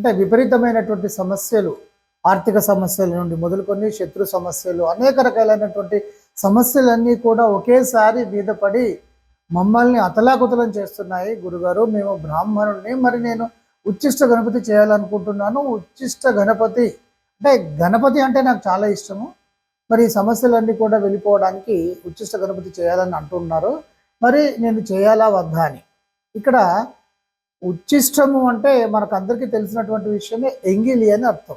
అంటే విపరీతమైనటువంటి సమస్యలు ఆర్థిక సమస్యల నుండి మొదలుకొని శత్రు సమస్యలు అనేక రకాలైనటువంటి సమస్యలన్నీ కూడా ఒకేసారి మీద పడి మమ్మల్ని అతలాకుతలం చేస్తున్నాయి. గురుగారు మేము బ్రాహ్మణుల్ని మరి నేను ఉచ్చిష్ట గణపతి చేయాలనుకుంటున్నాను. ఉచ్చిష్ట గణపతి అంటే గణపతి అంటే నాకు చాలా ఇష్టము. మరి ఈ సమస్యలన్నీ కూడా వెళ్ళిపోవడానికి ఉచ్చిష్ట గణపతి చేయాలని అంటున్నారు. మరి నేను చేయాలా వద్దా అని. ఇక్కడ ఉచ్చిష్టము అంటే మనకు అందరికీ తెలిసినటువంటి విషయమే ఎంగిలి అని అర్థం.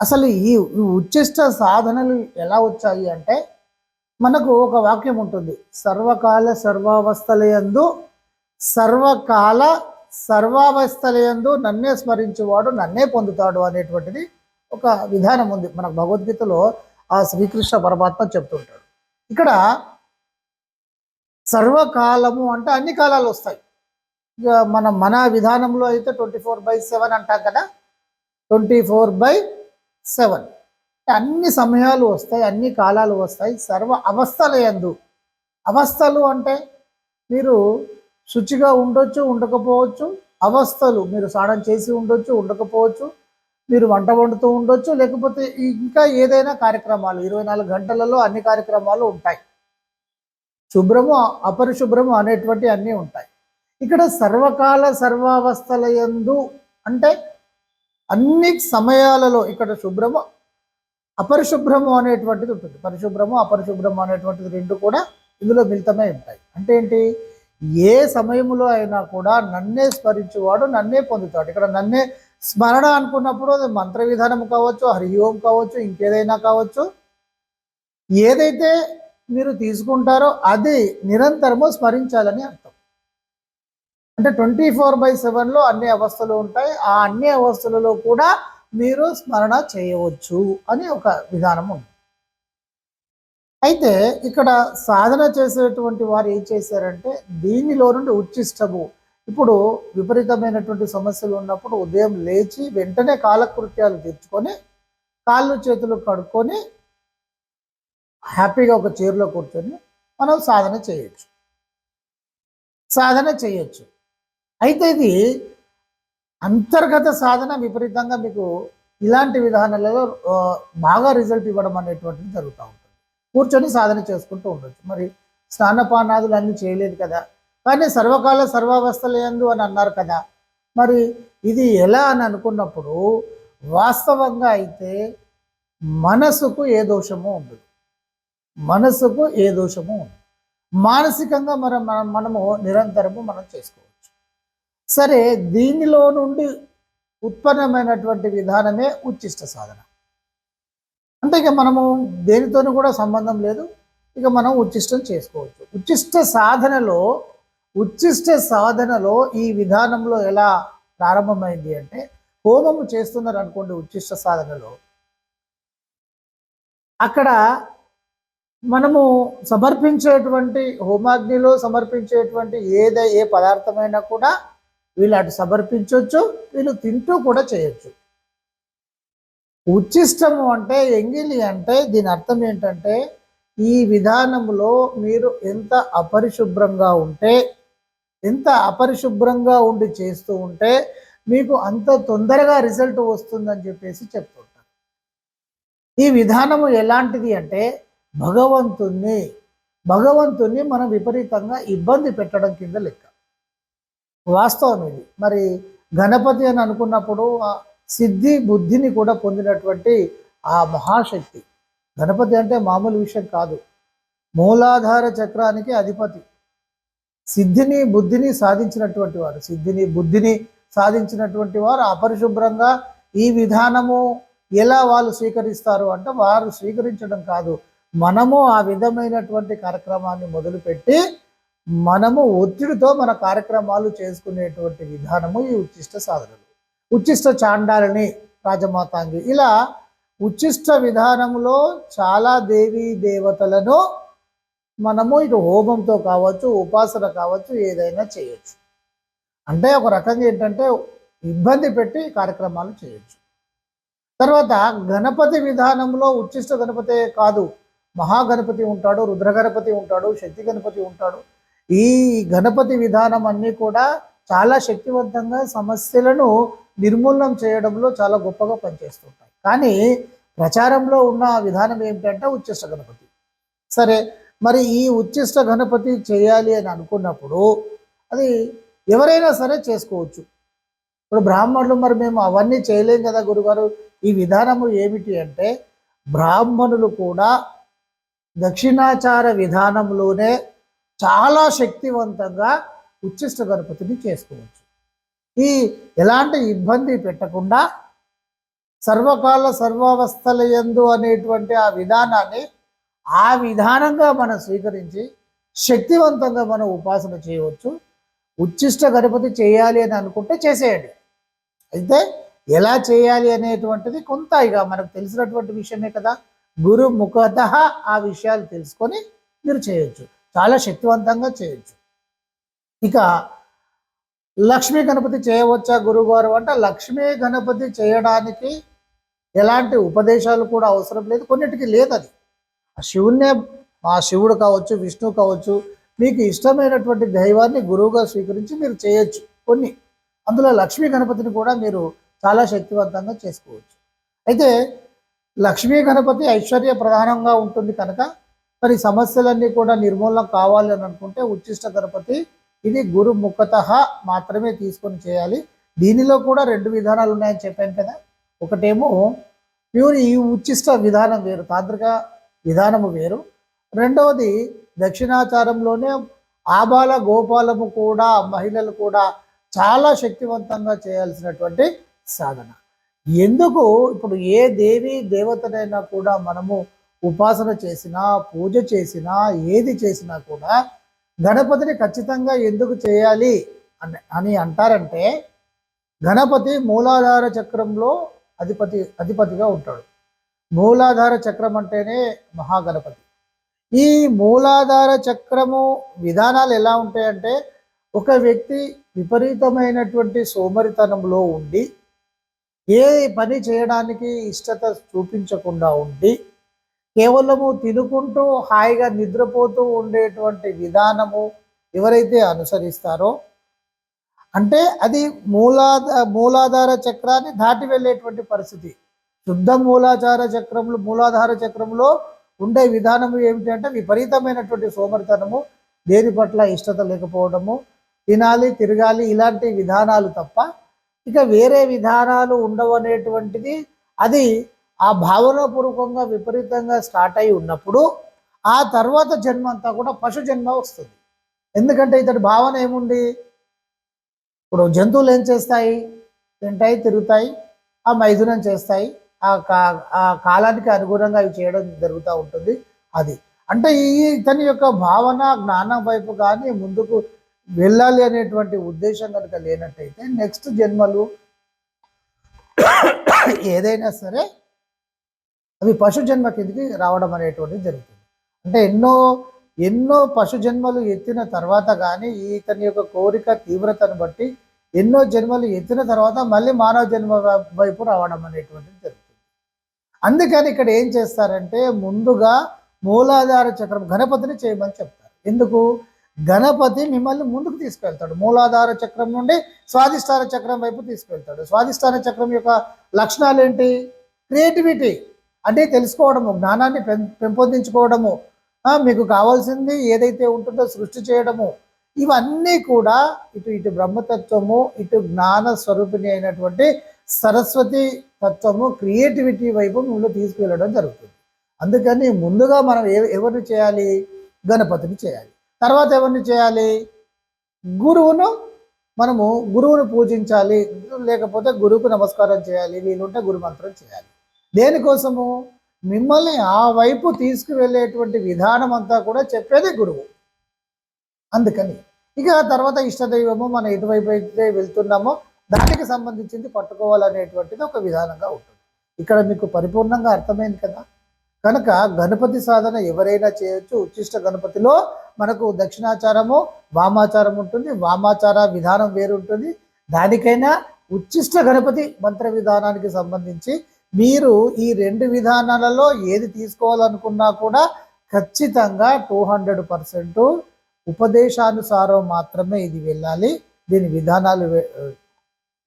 అసలు ఈ ఈ ఉచ్చిష్ట సాధనలు ఎలా వచ్చాయి అంటే మనకు ఒక వాక్యం ఉంటుంది. సర్వకాల సర్వావస్థలయందు సర్వకాల సర్వావస్థలయందు నన్నే స్మరించేవాడు నన్నే పొందుతాడు అనేటువంటిది ఒక విధానం ఉంది. మనకు భగవద్గీతలో ఆ శ్రీకృష్ణ పరమాత్మ చెప్తుంటాడు ఇక్కడ సర్వకాలము అంటే అన్ని కాలాలు వస్తాయి. ఇక మన మన విధానంలో అయితే ట్వంటీ ఫోర్ బై సెవెన్ అంటాం కదా. Twenty four by seven. అన్ని సమయాలు వస్తాయి అన్ని కాలాలు వస్తాయి. సర్వ అవస్థల ఎందు అవస్థలు అంటే మీరు శుచిగా ఉండొచ్చు ఉండకపోవచ్చు. అవస్థలు మీరు స్నానం చేసి ఉండొచ్చు ఉండకపోవచ్చు. మీరు వంట వండుతూ ఉండొచ్చు. లేకపోతే ఇంకా ఏదైనా కార్యక్రమాలు ఇరవై నాలుగు గంటలలో అన్ని కార్యక్రమాలు ఉంటాయి. శుభ్రము అపరిశుభ్రము అనేటువంటి అన్నీ ఉంటాయి. ఇక్కడ సర్వకాల సర్వావస్థల యందు అంటే అన్ని సమయాలలో ఇక్కడ శుభ్రము అపరిశుభ్రము అనేటువంటిది ఉంటుంది. పరిశుభ్రము అపరిశుభ్రము అనేటువంటిది రెండు కూడా ఇందులో మిళితమే ఉంటాయి. అంటే ఏంటి? ఏ సమయంలో అయినా కూడా నన్నే స్మరించేవాడు నన్నే పొందుతాడు. ఇక్కడ నన్నే స్మరణ అనుకున్నప్పుడు అది మంత్ర విధానం కావచ్చు హరి ఓం కావచ్చు ఇంకేదైనా కావచ్చు. ఏదైతే మీరు తీసుకుంటారో అది నిరంతరము స్మరించాలని అర్థం. అంటే ట్వంటీ ఫోర్ బై సెవెన్లో అన్ని అవస్థలు ఉంటాయి. ఆ అన్ని అవస్థలలో కూడా మీరు స్మరణ చేయవచ్చు అని ఒక విధానం ఉంది. అయితే ఇక్కడ సాధన చేసేటువంటి వారు ఏం చేశారంటే దీనిలో నుండి ఉచ్చిష్టము ఇప్పుడు విపరీతమైనటువంటి సమస్యలు ఉన్నప్పుడు ఉదయం లేచి వెంటనే కాలకృత్యాలు తీర్చుకొని కాళ్ళు చేతులు కడుక్కొని హ్యాపీగా ఒక చీరలో కూర్చొని మనం సాధన చేయొచ్చు. సాధన చేయొచ్చు. అయితే ఇది అంతర్గత సాధన విపరీతంగా మీకు ఇలాంటి విధానాలలో బాగా రిజల్ట్ ఇవ్వడం అనేటువంటిది జరుగుతూ ఉంటుంది. కూర్చొని సాధన చేసుకుంటూ ఉండొచ్చు. మరి స్నానపానాదులు అన్నీ చేయలేదు కదా? కానీ సర్వకాల సర్వావస్థలందు అని అన్నారు కదా? మరి ఇది ఎలా అని అనుకున్నప్పుడు వాస్తవంగా అయితే మనసుకు ఏ దోషము ఉండదు. మనసుకు ఏ దోషము ఉండదు. మానసికంగా మనం మనం- మనము నిరంతరము మనం చేసుకోవచ్చు. సరే దీనిలో నుండి ఉత్పన్నమైనటువంటి విధానమే ఉచ్చిష్ట సాధన. అంటే ఇక మనము దేనితోనూ కూడా సంబంధం లేదు ఇక మనం ఉచ్చిష్టం చేసుకోవచ్చు. ఉచ్చిష్ట సాధనలో ఉచ్చిష్ట సాధనలో ఈ విధానంలో ఎలా ప్రారంభమైంది అంటే హోమము చేస్తున్నారు అనుకోండి ఉచ్చిష్ట సాధనలో. అక్కడ మనము సమర్పించేటువంటి హోమాగ్నిలో సమర్పించేటువంటి ఏదే ఏ పదార్థమైనా కూడా వీళ్ళు అటు సమర్పించవచ్చు వీళ్ళు తింటూ కూడా చేయొచ్చు. ఉచ్చిష్టము అంటే ఎంగిలి అంటే దీని అర్థం ఏంటంటే ఈ విధానంలో మీరు ఎంత అపరిశుభ్రంగా ఉంటే ఎంత అపరిశుభ్రంగా ఉండి చేస్తూ ఉంటే మీకు అంత తొందరగా రిజల్ట్ వస్తుందని చెప్పేసి చెప్తుంటారు. ఈ విధానము ఎలాంటిది అంటే భగవంతుణ్ణి భగవంతుణ్ణి మనం విపరీతంగా ఇబ్బంది పెట్టడం కింద లెక్క. వాస్తవం ఇది. మరి గణపతి అని అనుకున్నప్పుడు ఆ సిద్ధి బుద్ధిని కూడా పొందినటువంటి ఆ మహాశక్తి. గణపతి అంటే మామూలు విషయం కాదు. మూలాధార చక్రానికి అధిపతి. సిద్ధిని బుద్ధిని సాధించినటువంటి వారు సిద్ధిని బుద్ధిని సాధించినటువంటి వారు అపరిశుభ్రంగా ఈ విధానము ఎలా వాళ్ళు స్వీకరిస్తారు అంటే వారు స్వీకరించడం కాదు. మనము ఆ విధమైనటువంటి కార్యక్రమాన్ని మొదలుపెట్టి మనము ఒత్తిడితో మన కార్యక్రమాలు చేసుకునేటువంటి విధానము ఈ ఉచ్చిష్ట సాధనలు. ఉచ్చిష్ట చాండాలని రాజమాతాంగి. ఇలా ఉచ్చిష్ట విధానంలో చాలా దేవీ దేవతలను మనము ఇటు హోమంతో కావచ్చు ఉపాసన కావచ్చు ఏదైనా చేయొచ్చు. అంటే ఒక రకంగా ఏంటంటే ఇబ్బంది పెట్టి కార్యక్రమాలు చేయొచ్చు. తర్వాత గణపతి విధానంలో ఉచ్చిష్ట గణపతే కాదు. మహాగణపతి ఉంటాడు రుద్రగణపతి ఉంటాడు శక్తి గణపతి ఉంటాడు. ఈ గణపతి విధానం అన్నీ కూడా చాలా శక్తివంతంగా సమస్యలను నిర్మూలనం చేయడంలో చాలా గొప్పగా పనిచేస్తుంటాయి. కానీ ప్రచారంలో ఉన్న విధానం ఏమిటంటే ఉచ్చిష్ట గణపతి. సరే మరి ఈ ఉచ్చిష్ట గణపతి చేయాలి అని అనుకున్నప్పుడు అది ఎవరైనా సరే చేసుకోవచ్చు. ఇప్పుడు బ్రాహ్మణులు మరి మేము అవన్నీ చేయలేం కదా గురుగారు. ఈ విధానము ఏమిటి అంటే బ్రాహ్మణులు కూడా దక్షిణాచార విధానంలోనే చాలా శక్తివంతంగా ఉచ్చిష్ట గణపతిని చేసుకోవచ్చు. ఈ ఎలాంటి ఇబ్బంది పెట్టకుండా సర్వకాల సర్వావస్థల ఎందు అనేటువంటి ఆ విధానాన్ని ఆ విధానంగా మనం స్వీకరించి శక్తివంతంగా మనం ఉపాసన చేయవచ్చు. ఉచ్చిష్ట గణపతి చేయాలి అని అనుకుంటే చేసేయండి. అయితే ఎలా చేయాలి అనేటువంటిది కొంత ఇక మనకు తెలిసినటువంటి విషయమే కదా. గురు ముఖత ఆ విషయాలు తెలుసుకొని మీరు చేయొచ్చు. చాలా శక్తివంతంగా చేయొచ్చు. ఇక లక్ష్మీ గణపతి చేయవచ్చా గురుగారు అంటే లక్ష్మీ గణపతి చేయడానికి ఎలాంటి ఉపదేశాలు కూడా అవసరం లేదు. కొన్నిటికి లేదు అది ఆ శివుణ్ణే ఆ శివుడు కావచ్చు విష్ణువు కావచ్చు మీకు ఇష్టమైనటువంటి దైవాన్ని గురువుగా స్వీకరించి మీరు చేయొచ్చు. కొన్ని. అందులో లక్ష్మీ గణపతిని కూడా మీరు చాలా శక్తివంతంగా చేసుకోవచ్చు. అయితే లక్ష్మీ గణపతి ఐశ్వర్య ప్రధానంగా ఉంటుంది కనుక మరి సమస్యలన్నీ కూడా నిర్మూలన కావాలి అని అనుకుంటే ఉచ్చిష్ట గణపతి ఇది గురు ముఖత మాత్రమే తీసుకొని చేయాలి. దీనిలో కూడా రెండు విధానాలు ఉన్నాయని చెప్పాను కదా. ఒకటేమో ప్యూర్ ఈ ఉచ్చిష్ట విధానం వేరు తాంత్రిక విధానము వేరు. రెండవది దక్షిణాచారంలోనే ఆబాల గోపాలము కూడా మహిళలు కూడా చాలా శక్తివంతంగా చేయాల్సినటువంటి సాధన. ఎందుకు? ఇప్పుడు ఏ దేవి దేవతనైనా కూడా మనము ఉపాసన చేసినా పూజ చేసినా ఏది చేసినా కూడా గణపతిని ఖచ్చితంగా ఎందుకు చేయాలి అని అని అంటారంటే గణపతి మూలాధార చక్రంలో అధిపతి అధిపతిగా ఉంటాడు. మూలాధార చక్రం అంటేనే మహాగణపతి. ఈ మూలాధార చక్రము విధానాలు ఎలా ఉంటాయంటే ఒక వ్యక్తి విపరీతమైనటువంటి సోమరితనంలో ఉండి ఏ పని చేయడానికి ఇష్టత చూపించకుండా ఉండి కేవలము తినుకుంటూ హాయిగా నిద్రపోతూ ఉండేటువంటి విధానము ఎవరైతే అనుసరిస్తారో అంటే అది మూలాధ మూలాధార చక్రాన్ని దాటి వెళ్ళేటువంటి పరిస్థితి. శుద్ధ మూలాచార చక్రంలో మూలాధార చక్రంలో ఉండే విధానము ఏమిటి అంటే విపరీతమైనటువంటి సోమరితనము దేని పట్ల ఇష్టత లేకపోవడము తినాలి తిరగాలి ఇలాంటి విధానాలు తప్ప ఇక వేరే విధానాలు ఉండవు అనేటువంటిది అది ఆ భావనపూర్వకంగా విపరీతంగా స్టార్ట్ అయి ఉన్నప్పుడు ఆ తర్వాత జన్మ అంతా కూడా పశు జన్మ వస్తుంది. ఎందుకంటే ఇతడి భావన ఏముంది? ఇప్పుడు జంతువులు ఏం చేస్తాయి? తింటాయి తిరుగుతాయి ఆ మైథునం చేస్తాయి. ఆ కా ఆ కాలానికి అనుగుణంగా అవి చేయడం జరుగుతూ ఉంటుంది. అది అంటే ఈ ఇతని యొక్క భావన జ్ఞానం వైపు కానీ ముందుకు వెళ్ళాలి అనేటువంటి ఉద్దేశం కనుక లేనట్టయితే నెక్స్ట్ జన్మలు ఏదైనా సరే అవి పశు జన్మ కిందకి రావడం అనేటువంటిది జరుగుతుంది. అంటే ఎన్నో ఎన్నో పశు జన్మలు ఎత్తిన తర్వాత కానీ ఇతని యొక్క కోరిక తీవ్రతను బట్టి ఎన్నో జన్మలు ఎత్తిన తర్వాత మళ్ళీ మానవ జన్మ వైపు రావడం అనేటువంటిది జరుగుతుంది. అందుకని ఇక్కడ ఏం చేస్తారంటే ముందుగా మూలాధార చక్రం గణపతిని చేయమని చెప్తారు. ఎందుకు? గణపతి మిమ్మల్ని ముందుకు తీసుకెళ్తాడు. మూలాధార చక్రం నుండి స్వాధిష్టాన చక్రం వైపు తీసుకెళ్తాడు. స్వాధిష్టాన చక్రం యొక్క లక్షణాలు ఏంటి క్రియేటివిటీ. అంటే తెలుసుకోవడము జ్ఞానాన్ని పెం పెంపొందించుకోవడము మీకు కావాల్సింది ఏదైతే ఉంటుందో సృష్టి చేయడము ఇవన్నీ కూడా ఇటు ఇటు బ్రహ్మతత్వము ఇటు జ్ఞాన స్వరూపిణి అయినటువంటి సరస్వతి తత్వము క్రియేటివిటీ వైపు మిమ్మల్ని తీసుకువెళ్ళడం జరుగుతుంది. అందుకని ముందుగా మనం ఎ ఎవరిని చేయాలి? గణపతిని చేయాలి. తర్వాత ఎవరిని చేయాలి? గురువును మనము గురువును పూజించాలి లేకపోతే గురువుకు నమస్కారం చేయాలి వీలుంటే గురుమంత్రం చేయాలి. దేనికోసము? మిమ్మల్ని ఆ వైపు తీసుకువెళ్ళేటువంటి విధానం అంతా కూడా చెప్పేదే గురువు. అందుకని ఇక తర్వాత ఇష్టదైవము మనం ఎటువైపు అయితే వెళ్తున్నామో దానికి సంబంధించింది పట్టుకోవాలనేటువంటిది ఒక విధానంగా ఉంటుంది. ఇక్కడ మీకు పరిపూర్ణంగా అర్థమైంది కదా? కనుక గణపతి సాధన ఎవరైనా చేయొచ్చు. ఉచ్చిష్ట గణపతిలో మనకు దక్షిణాచారము వామాచారం ఉంటుంది. వామాచార విధానం వేరు ఉంటుంది దానికైనా ఉచ్చిష్ట గణపతి మంత్ర విధానానికి సంబంధించి మీరు ఈ రెండు విధానాలలో ఏది తీసుకోవాలనుకున్నా కూడా ఖచ్చితంగా టూ హండ్రెడ్ పర్సెంట్ ఉపదేశానుసారం మాత్రమే ఇది వెళ్ళాలి. దీని విధానాలు వే-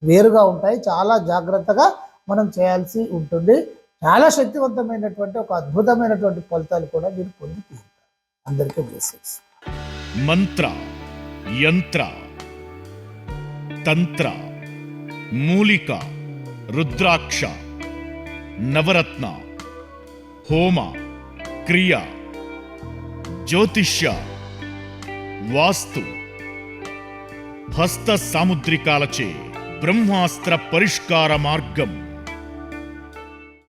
వేరుగా ఉంటాయి. చాలా జాగ్రత్తగా మనం చేయాల్సి ఉంటుంది. చాలా శక్తివంతమైనటువంటి ఒక అద్భుతమైనటువంటి ఫలితాలు కూడా మీరు పొంది తీరుతారు. అందరికీ బ్లెస్సింగ్స్ మంత్ర యంత్ర తంత్ర మూలిక రుద్రాక్ష నవరత్న హోమ క్రియ జ్యోతిష్య వాస్తు హస్త సాముద్రికాలచే బ్రహ్మాస్త్ర పరిష్కార మార్గం.